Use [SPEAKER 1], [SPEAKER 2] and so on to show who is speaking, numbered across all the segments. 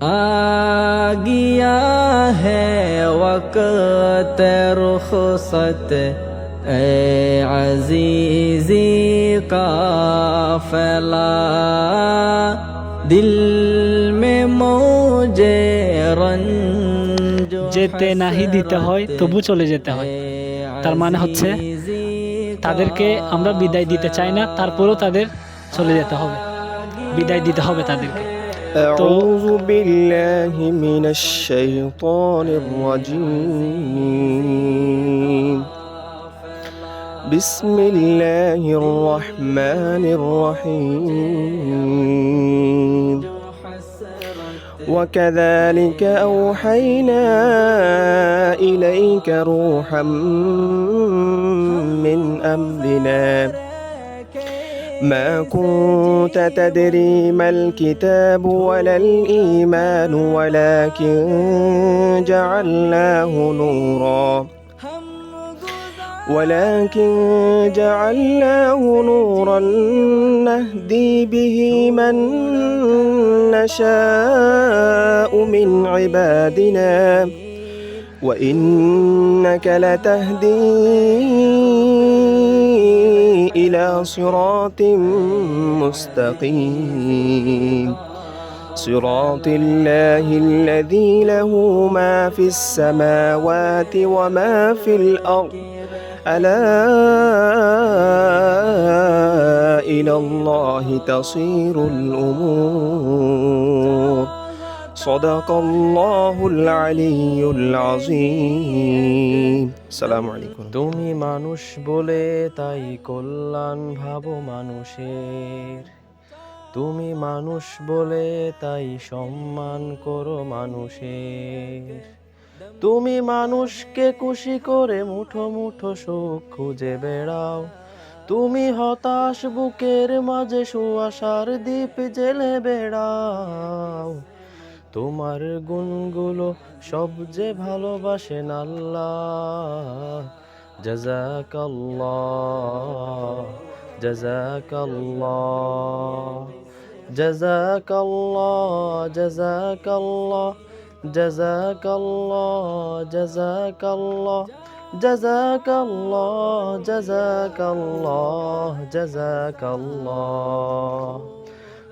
[SPEAKER 1] आ गया है वक्त रुखसत ए अजीजी काफिला दिल में मौजे रंज
[SPEAKER 2] যেতে নাহি দিতে হয় তবু চলে যেতে হয় তার মানে হচ্ছে তাদেরকে আমরা বিদায় দিতে চাই না তারপরেও তাদের চলে যেতে হবে বিদায় দিতে হবে তাদেরকে
[SPEAKER 3] أعوذ بالله من الشيطان الرجيم. بسم الله الرحمن الرحيم. وكذلك أوحينا إليك روحا من أمرنا. ما كنت تدري ما الكتاب ولا الإيمان ولكن جعلناه نورا. ولكن جعلناه نورا نهدي به من نشاء من عبادنا. وإنك لتهدي إلى صراط مستقيم. صراط الله الذي له ما في السماوات وما في الأرض. ألا إلى الله تصير الأمور. صدق الله العلي العظيم السلام عليكم
[SPEAKER 4] তুমি মানুষ বলে তাই কল্যাণ ভাবো মানুষের তুমি মানুষ বলে তাই সম্মান করো মানুষের তুমি মানুষকে খুশি করে মুঠো মুঠো সুখ খুঁজে বেড়াও তুমি হতাশ বুকের মাঝে সুয়াশার দ্বীপ জেলে বেড়াও তোমার গুণগুলো সব যে ভালোবাসেন আল্লাহ। জাজাকাল্লাহ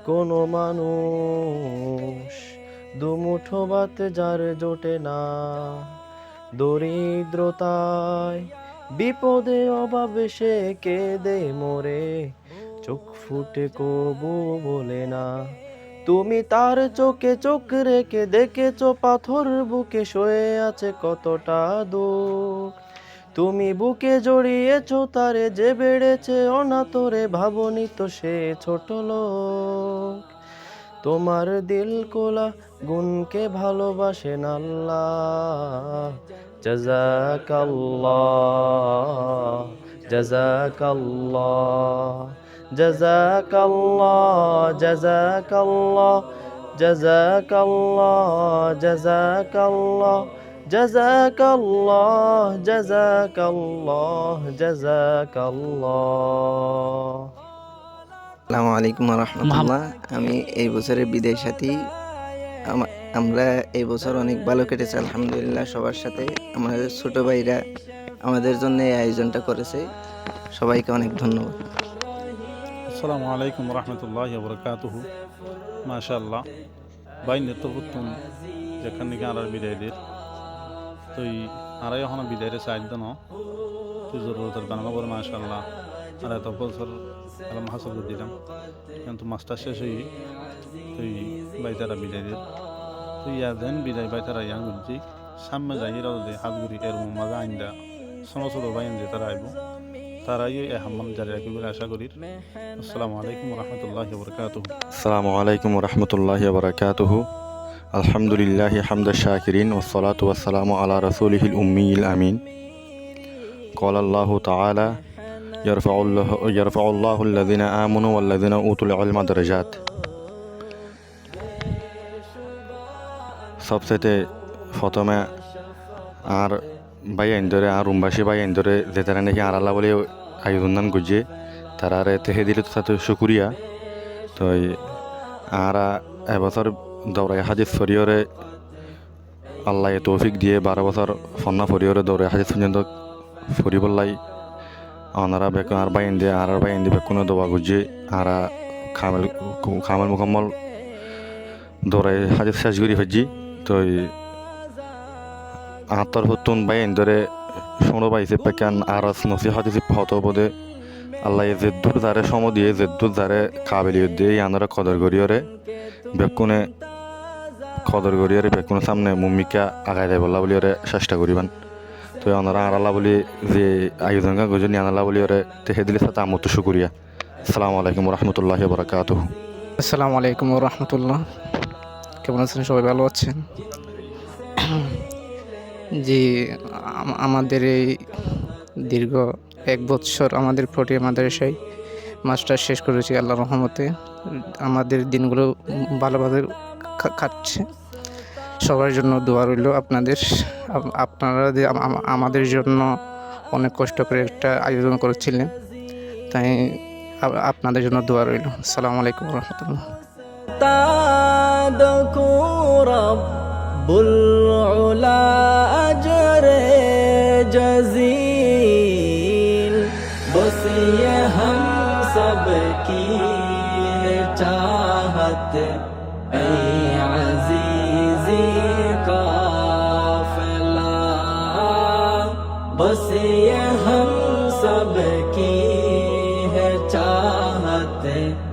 [SPEAKER 4] কোনো মানুষ দুমুঠো ভাত যার জোটে না। দরিদ্রতায় বিপদে অভাবে সে কেঁদে মরে। চোখ ফুটে কবু বলে না। তুমি তার চোখে চোখ রেখে দেখেছ, পাথর বুকে শুয়ে আছে কতটা দুঃখ। তুমি বুকে জড়িয়েছ, তারে যে বেড়েছে অনাতরে ভাবনি তো সে ছোট লোক। তোমার দিল কোলা গুণকে ভালোবাসেন আল্লাহ। জাজাকাল্লাহ জাজাকাল্লাহ।
[SPEAKER 5] আসসালামু আলাইকুম রহমতুল্লাহ। আমি এই বছরের বিদায় সাথী। আমরা এই বছর অনেক ভালো কেটেছে আলহামদুলিল্লাহ সবার সাথে। আমাদের ছোট ভাইরা আমাদের জন্য এই আয়োজনটা করেছে। সবাইকে অনেক ধন্যবাদ।
[SPEAKER 6] আসসালামু আলাইকুম রহমতুল্লাহ বরকাতুহ। মাশাল্লাহ বাই নেতৃত্বম যেখান থেকে আর বিদায় দিয়ে তো এই আরাই এখন বিদায় রে সাহায্য ন তুই জরুরতের বানানো করে মাশাল্লাহ আর এত বছর আলাম হাসল দিলাম। কিন্তু মাস্টার শেষ হয়ে তুই বাইতারা বিদায় দিল তুই ইয়া দেন বিদায় বাইতারা ইয়ান বলছি সামনে যাই রাও যে হাতগুড়ি এর মাঝে আইন্দা। ছোট ছোট বাইন যে তারা আইব। তারাই এ হাম্মাম জারি রাখি বলে আশা করি। আসসালামু আলাইকুম রহমতুল্লাহ বরকাতুহ
[SPEAKER 7] আসসালামু আলাইকুম রহমতুল্লাহ বরকাতুহ আলহামদুলিল্লাহ হামদ শাহরিন ওসলাত ওয়াসালাম আলা রসুলহিল উম্মিল আমিন। কল আল্লাহ তালা يرفع الله, يرفع الله الذين آمنوا والذين أوتوا العلم درجات সবচেয়ে প্রথমে আর ভাই আইন্দরে আর রুমবাসী ভাই আইন্দরে যে তারা নাকি আর আল্লাহ বলে আয়োজন গুজে তারা তেহে দিলে তো তাতে শুকুরিয়া তো এই আর এবছর দৌড়াই হাজির ফরিয়রে আল্লাহ তৌফিক দিয়ে বারো বছর ফন্না ফরিয়রে দৌড়াই হাজির পর্যন্ত ফরিবল্লাই আনারা বেক আর বাইন দিয়ে আর আর বাইন দিয়ে বেকুনে দোয়া গুজে, আরা খামেল খামেল মুকম্মল দৌড়াই হাজির শেষ করি ফেজি তো আত্মর হতুন বাইন ধরে শুনো পাইছে পেকান আরাস নসি হাদিসি হত বোধে আল্লাহ জেদ্দুর দ্বারে সম দিয়ে, জেদ্দুর দ্বারে কাবেলি দিয়ে আনারা কদর করিয়রে বেকুনে কদর করিয়রে বেকুনে সামনে মুমিকা আগাই দেয় বলি ওরে চেষ্টা করিবান। তো ওনারা আড়ালা বলি যে আয়োজন গজনি আনালা বলি ওরে তেহে দিলে সাথে আমত শুকুরিয়া আসসালামু আলাইকুম রহমতুল্লাহ বরকাত
[SPEAKER 8] আসসালামু আলাইকুম রহমতুল্লাহ কেমন আছেন? সবাই ভালো আছেন? যে আমাদের এই দীর্ঘ এক বৎসর আমাদের প্রোটিয়া মাদ্রাসায় মাস্টার শেষ করেছি আল্লাহ রহমতে। আমাদের দিনগুলো ভালোভাবে কাটছে। সবার জন্য দোয়া রইল। আপনাদের, আপনারা যে আমাদের জন্য অনেক কষ্ট করে একটা আয়োজন করেছিলেন, তাই আপনাদের জন্য দোয়া রইল। আসসালামু আলাইকুম রহমতুল্লাহ
[SPEAKER 1] চাহত बस ये हम सब की है चाहत